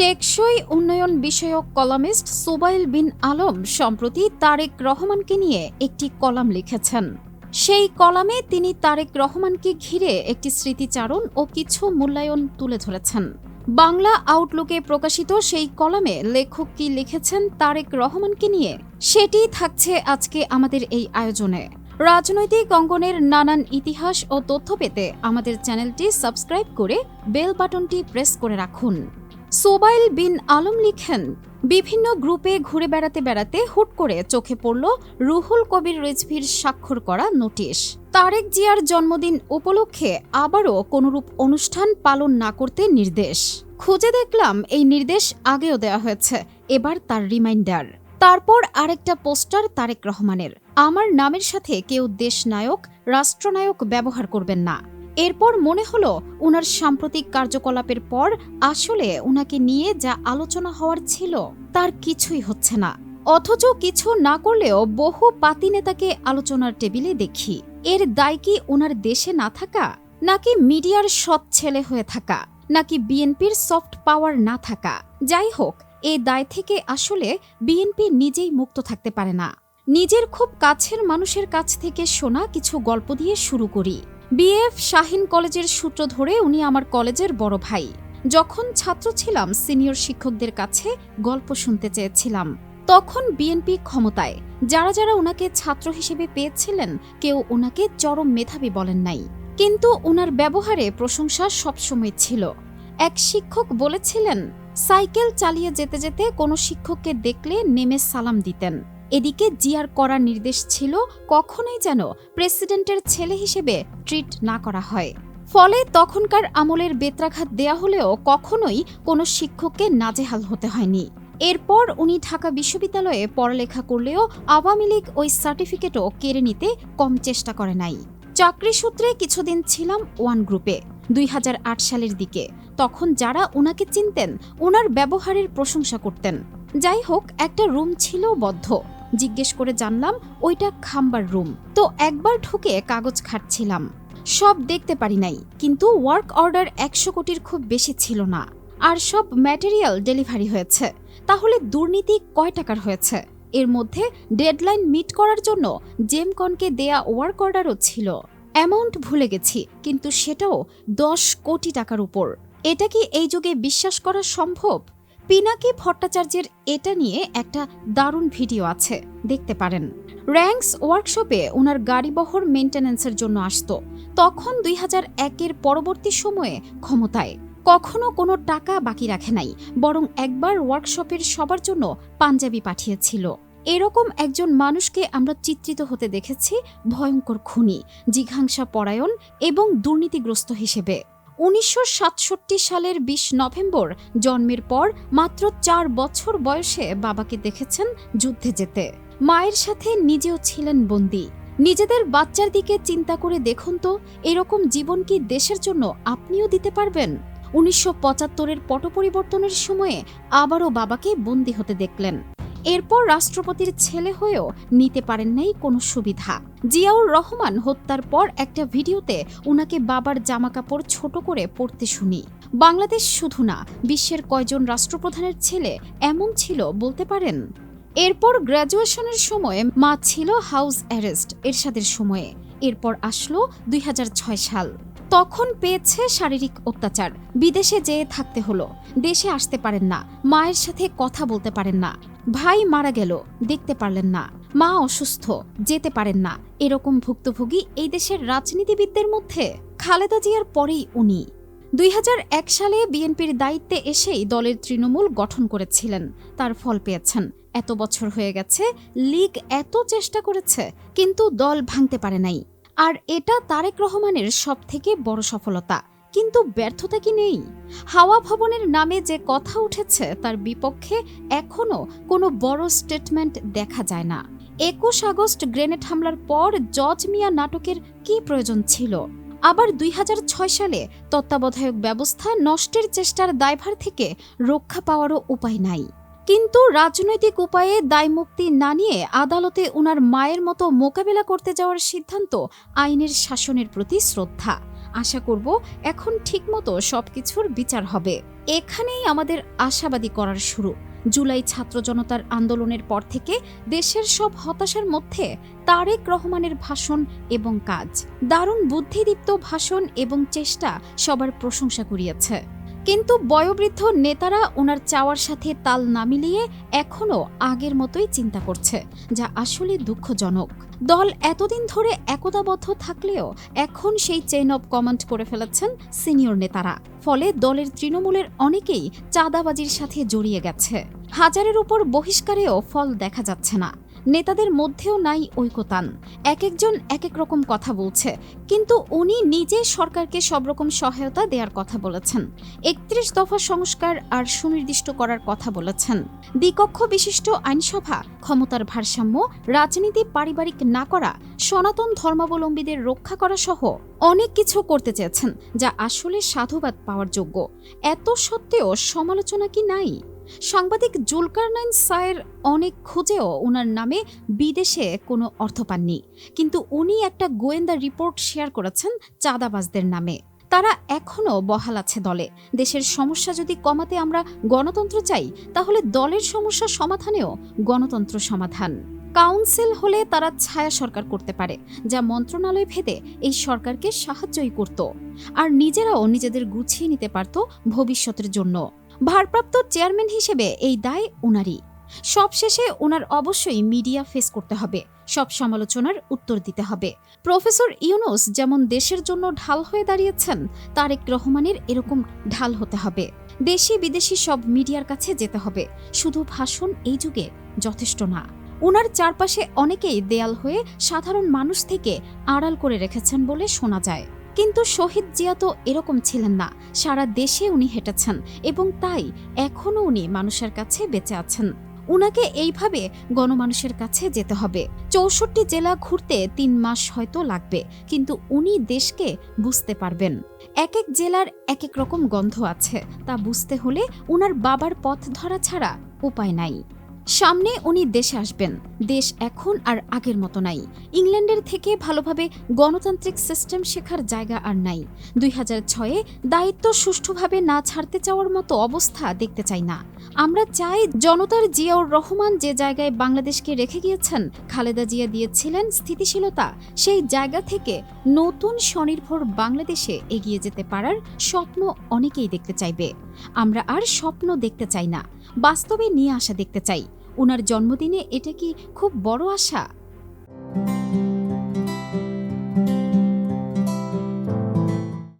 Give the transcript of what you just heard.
টেকসই উন্নয়ন বিষয়ক কলামিস্ট সুবাইল বিন আলম সম্প্রতি তারেক রহমানকে নিয়ে একটি কলাম লিখেছেন। সেই কলামে তিনি তারেক রহমানকে ঘিরে একটি স্মৃতিচারণ ও কিছু মূল্যায়ন তুলে ধরেছেন। বাংলা আউটলুকে প্রকাশিত সেই কলামে লেখক কি লিখেছেন তারেক রহমানকে নিয়ে? সেটি থাকছে আজকে আমাদের এই আয়োজনে। রাজনৈতিক অঙ্গনের নানান ইতিহাস ও তথ্য পেতে আমাদের চ্যানেলটি সাবস্ক্রাইব করে বেল বাটনটি প্রেস করে রাখুন। সোবাইল বিন আলম লিখেন, বিভিন্ন গ্রুপে ঘুরে বেড়াতে বেড়াতে হুট করে চোখে পড়ল রুহুল কবির রিজভির স্বাক্ষর করা নোটিশ। তারেক জিয়ার জন্মদিন উপলক্ষে আবারও কোনরূপ অনুষ্ঠান পালন না করতে নির্দেশ। খুঁজে দেখলাম এই নির্দেশ আগেও দেওয়া হয়েছে, এবার তার রিমাইন্ডার। তারপর আরেকটা পোস্টার তারেক রহমানের। আমার নামের সাথে কেউ দেশনায়ক, রাষ্ট্রনায়ক ব্যবহার করবেন না। এরপর মনে হলো ওনার সাম্প্রতিক কার্যকলাপের পর আসলে ওনাকে নিয়ে যা আলোচনা হওয়ার ছিল, তার কিছুই হচ্ছে না। অথচ কিছু না করলেও বহু পাতি নেতাকে আলোচনার টেবিলে দেখি। এর দায় কি ওনার দেশে না থাকা, নাকি মিডিয়ার সৎ ছেলে হয়ে থাকা, নাকি বিএনপির সফট পাওয়ার না থাকা? যাই হোক, এ দায় থেকে আসলে বিএনপি নিজেই মুক্ত থাকতে পারে না। নিজের খুব কাছের মানুষের কাছ থেকে শোনা কিছু গল্প দিয়ে শুরু করি। বিএফ শাহিন কলেজের সূত্র ধরে উনি আমার কলেজের বড় ভাই। যখন ছাত্র ছিলাম, সিনিয়র শিক্ষকদের কাছে গল্প শুনতে চেয়েছিলাম। তখন বিএনপি ক্ষমতায়। যারা যারা ওনাকে ছাত্র হিসেবে পেয়েছিলেন, কেউ ওনাকে চরম মেধাবী বলেন নাই। কিন্তু ওনার ব্যবহারে প্রশংসা সবসময় ছিল। এক শিক্ষক বলেছিলেন, সাইকেল চালিয়ে যেতে যেতে কোনো শিক্ষককে দেখলে নেমে সালাম দিতেন। এদিকে জিয়ার করা নির্দেশ ছিল কখনোই যেন প্রেসিডেন্টের ছেলে হিসেবে ট্রিট না করা হয়। ফলে তখনকার আমলের বেত্রাঘাত দেয়া হলেও কখনোই কোনো শিক্ষককে নাজেহাল হতে হয়নি। এরপর উনি ঢাকা বিশ্ববিদ্যালয়ে পড়ালেখা করলেও আওয়ামী লীগ ওই সার্টিফিকেটও কেড়ে নিতে কম চেষ্টা করে নাই। চাকরি সূত্রে কিছুদিন ছিলাম ওয়ান গ্রুপে দুই হাজার আট সালের দিকে। তখন যারা ওনাকে চিনতেন ওনার ব্যবহারের প্রশংসা করতেন। যাই হোক, একটা রুম ছিল বদ্ধ। জিজ্ঞেস করে জানলাম, ওইটা খাম্বার রুম। তো একবার ঢুকে কাগজ খাটছিলাম। সব দেখতে পারি নাই, কিন্তু ওয়ার্ক অর্ডার একশো কোটির খুব বেশি ছিল না। আর সব ম্যাটেরিয়াল ডেলিভারি হয়েছে। তাহলে দুর্নীতি কয় টাকার হয়েছে? এর মধ্যে ডেডলাইন মিট করার জন্য জেমকনকে দেয়া ওয়ার্ক অর্ডারও ছিল। অ্যামাউন্ট ভুলে গেছি, কিন্তু সেটাও দশ কোটি টাকার উপর। এটা কি এই যুগে বিশ্বাস করা সম্ভব? পিনাকি ভট্টাচার্যের এটা নিয়ে একটা দারুণ ভিডিও আছে, দেখতে পারেন। র্যাঙ্কস ওয়ার্কশপে ওনার গাড়িবহর মেনটেন্যান্সের জন্য আসতো। তখন দুই হাজার একের পরবর্তী সময়ে ক্ষমতায়। কখনো কোনো টাকা বাকি রাখে নাই, বরং একবার ওয়ার্কশপের সবার জন্য পাঞ্জাবি পাঠিয়েছিল। এরকম একজন মানুষকে আমরা চিত্রিত হতে দেখেছি, ভয়ঙ্কর খুনি, জিঘাংসা পরায়ণ এবং দুর্নীতিগ্রস্ত হিসেবে। উনিশশো সাতষট্টি সালের বিশ নভেম্বর জন্মের পর মাত্র চার বছর বয়সে বাবাকে দেখেছেন যুদ্ধে যেতে। মায়ের সাথে নিজেও ছিলেন বন্দী। নিজেদের বাচ্চার দিকে চিন্তা করে দেখুন তো, এরকম জীবন কি দেশের জন্য আপনিও দিতে পারবেন? উনিশশো পঁচাত্তরের পট পরিবর্তনের সময়ে আবারও বাবাকে বন্দী হতে দেখলেন। এরপর রাষ্ট্রপতির ছেলে হয়েও নিতে পারেন নাই কোনো সুবিধা। জিয়াউর রহমান হত্যার পর একটা ভিডিওতে উনাকে বাবার জামাকাপড় ছোট করে পড়তে শুনি। বাংলাদেশ শুধু না, বিশ্বের কয়জন রাষ্ট্রপ্রধানের ছেলে এমন ছিল বলতে পারেন? এরপর গ্র্যাজুয়েশনের সময় মা ছিল হাউস অ্যারেস্ট, এরশাদের সময়ে। এরপর আসলো দুই হাজার ছয় সাল। তখন পেয়েছে শারীরিক অত্যাচার। বিদেশে যেয়ে থাকতে হলো। দেশে আসতে পারেন না। মায়ের সাথে কথা বলতে পারেন না। ভাই মারা গেল, দেখতে পারলেন না। মা অসুস্থ, যেতে পারেন না। এরকম ভুক্তভোগী এই দেশের রাজনীতিবিদদের মধ্যে? খালেদা জিয়ার পরেই উনি। দুই হাজার এক সালে বিএনপির দায়িত্বে এসেই দলের তৃণমূল গঠন করেছিলেন। তার ফল পেয়েছেন। এত বছর হয়ে গেছে, লীগ এত চেষ্টা করেছে, কিন্তু দল ভাঙতে পারে নাই। আর এটা তারেক রহমানের সব থেকে বড় সফলতা। কিন্তু ব্যর্থতা কি নেই? হাওয়া ভবনের নামে যে কথা উঠেছে, তার বিপক্ষে এখনও কোনো বড় স্টেটমেন্ট দেখা যায় না। একুশ আগস্ট গ্রেনেড হামলার পর জজ মিয়া নাটকের কি প্রয়োজন ছিল? আবার দুই হাজার ছয় সালে তত্ত্বাবধায়ক ব্যবস্থা নষ্টের চেষ্টার দায়ভার থেকে রক্ষা পাওয়ারও উপায় নাই। কিন্তু রাজনৈতিক উপায়ে দায়মুক্তি না নিয়ে আদালতে উনার মায়ের মতো মোকাবেলা করতে যাওয়ার সিদ্ধান্ত আইনের শাসনের প্রতি শ্রদ্ধা। আশা করব এখন ঠিকমতো সবকিছুর বিচার হবে। এখানেই আমাদের আশাবাদী করার শুরু। জুলাই ছাত্র জনতার আন্দোলনের পর থেকে দেশের সব হতাশার মধ্যে তারেক রহমানের ভাষণ এবং কাজ। দারুণ বুদ্ধিদীপ্ত ভাষণ এবং চেষ্টা সবার প্রশংসা কুড়িয়েছে। কিন্তু বয়োবৃদ্ধ নেতারা ওনার চাওয়ার সাথে তাল না মিলিয়ে এখনও আগের মতোই চিন্তা করছে, যা আসলে দুঃখজনক। দল এতদিন ধরে একতাবদ্ধ থাকলেও এখন সেই চেইন অব কমান্ড করে ফেলেছেন সিনিয়র নেতারা। ফলে দলের তৃণমূলের অনেকেই চাঁদাবাজির সাথে জড়িয়ে গেছে। হাজারের উপর বহিষ্কারেও ফল দেখা যাচ্ছে না। নেতাদের মধ্যেও নাই ঐকতান। এক একজন এক এক রকম কথা বলছে, কিন্তু উনি নিজে সরকারকে সব রকম সহায়তা দেওয়ার কথা বলেছেন। একত্রিশ দফা সংস্কার আর সুনির্দিষ্ট করার কথা বলেছেন। দ্বিকক্ষ বিশিষ্ট আইনসভা, ক্ষমতার ভারসাম্য, রাজনীতি পারিবারিক না করা, সনাতন ধর্মাবলম্বীদের রক্ষা করা সহ অনেক কিছু করতে চেয়েছেন, যা আসলে সাধুবাদ পাওয়ার যোগ্য। এত সত্ত্বেও সমালোচনা কি নাই? সাংবাদিক জুলকারনাইন সায়ের অনেক খুঁজেও ওনার নামে বিদেশে কোনো অর্থ পাননি। কিন্তু উনি একটা গোয়েন্দা রিপোর্ট শেয়ার করেছেন চাঁদাবাজদের নামে। তারা এখনও বহাল আছে দলে। দেশের সমস্যা যদি কমাতে আমরা গণতন্ত্র চাই, তাহলে দলের সমস্যা সমাধানেও গণতন্ত্র সমাধান। কাউন্সিল হলে তারা ছায়া সরকার করতে পারে, যা মন্ত্রণালয় ভেদে এই সরকারকে সাহায্যই করত। আর নিজেরাও নিজেদের গুছিয়ে নিতে পারত ভবিষ্যতের জন্য। ভারপ্রাপ্ত চেয়ারম্যান হিসেবে এই দায় ওনারই সবশেষে ওনার অবশ্যই মিডিয়া ফেস করতে হবে। সব সমালোচনার উত্তর দিতে হবে। প্রফেসর ইউনুস যেমন দেশের জন্য ঢাল হয়ে দাঁড়িয়েছেন, তারেক রহমানের এরকম ঢাল হতে হবে। দেশি বিদেশি সব মিডিয়ার কাছে যেতে হবে। শুধু ভাষণ এই যুগে যথেষ্ট না। ওনার চারপাশে অনেকেই দেয়াল হয়ে সাধারণ মানুষ থেকে আড়াল করে রেখেছেন বলে শোনা যায়। কিন্তু শহীদ জিয়া তো এরকম ছিলেন না। সারা দেশে উনি হেঁটেছেন এবং তাই এখনও উনি মানুষের কাছে বেঁচে আছেন। উনাকে এইভাবে গণমানুষের কাছে যেতে হবে। চৌষট্টি জেলা ঘুরতে তিন মাস হয়তো লাগবে, কিন্তু উনি দেশকে বুঝতে পারবেন। এক এক জেলার এক এক রকম গন্ধ আছে, তা বুঝতে হলে উনার বাবার পথ ধরা ছাড়া উপায় নাই। সামনে উনি দেশে আসবেন। দেশ এখন আর আগের মতো নাই। ইংল্যান্ডের থেকে ভালোভাবে গণতান্ত্রিক সিস্টেম শেখার জায়গা আর নাই। দুই হাজার ছয়ে দায়িত্ব সুষ্ঠুভাবে না ছাড়তে চাওয়ার মতো অবস্থা দেখতে চাই না। আমরা চাই জনতার জিয়াউর রহমান যে জায়গায় বাংলাদেশকে রেখে গিয়েছেন, খালেদা জিয়া দিয়েছিলেন স্থিতিশীলতা, সেই জায়গা থেকে নতুন স্বনির্ভর বাংলাদেশে এগিয়ে যেতে পারার স্বপ্ন অনেকেই দেখতে চাইবে। আমরা আর স্বপ্ন দেখতে চাই না। বাস্তবে নিয়ে আসা দেখতে চাই। ওনার জন্মদিনে এটা কি খুব বড় আশা?